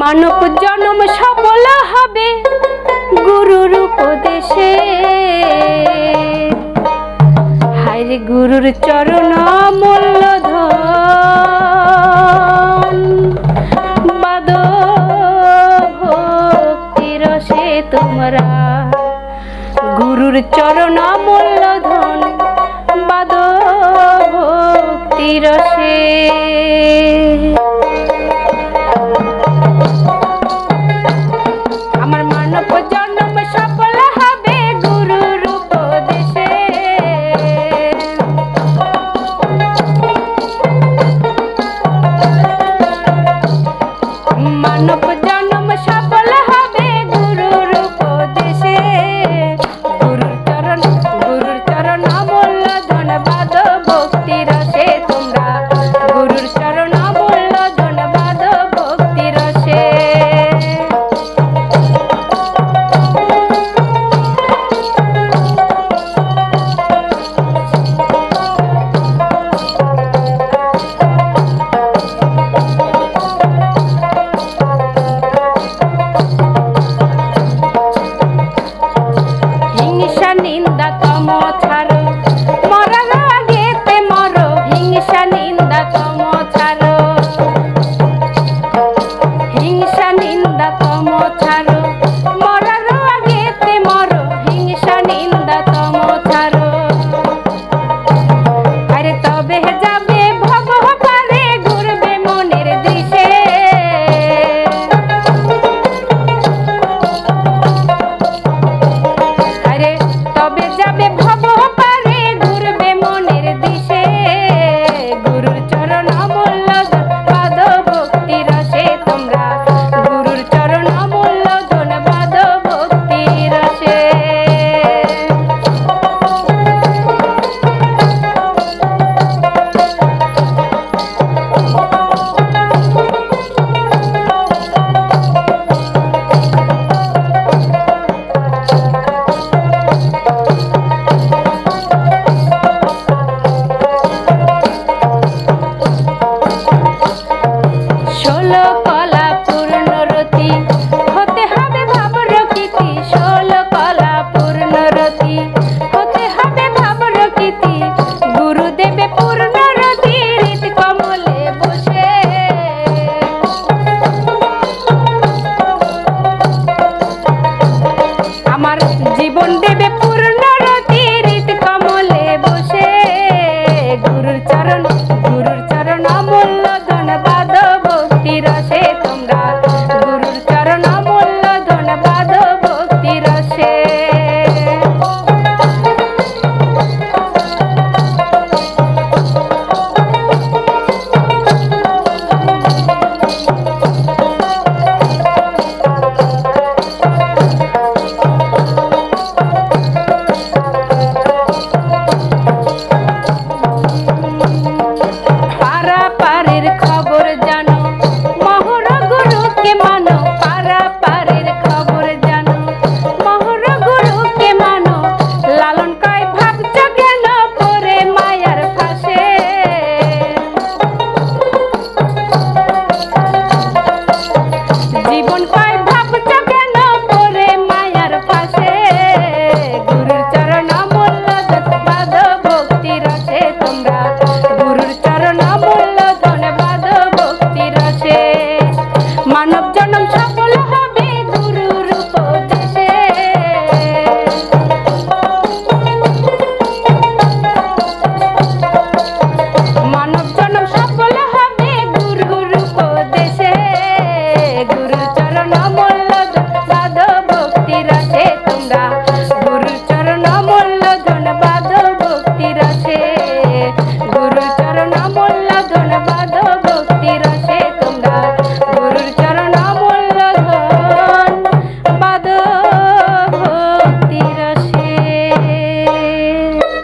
মানব জন্ম সফল হবে গুরুর উপদেশে। হায়রে গুরুর চরণ মূল্য বাদ সে তোমরা গুরুর চরণ মূল্য ধন। ডুবে যাবে ভব পারে ঘুরবে মনের তোমরা ribbon. Pa-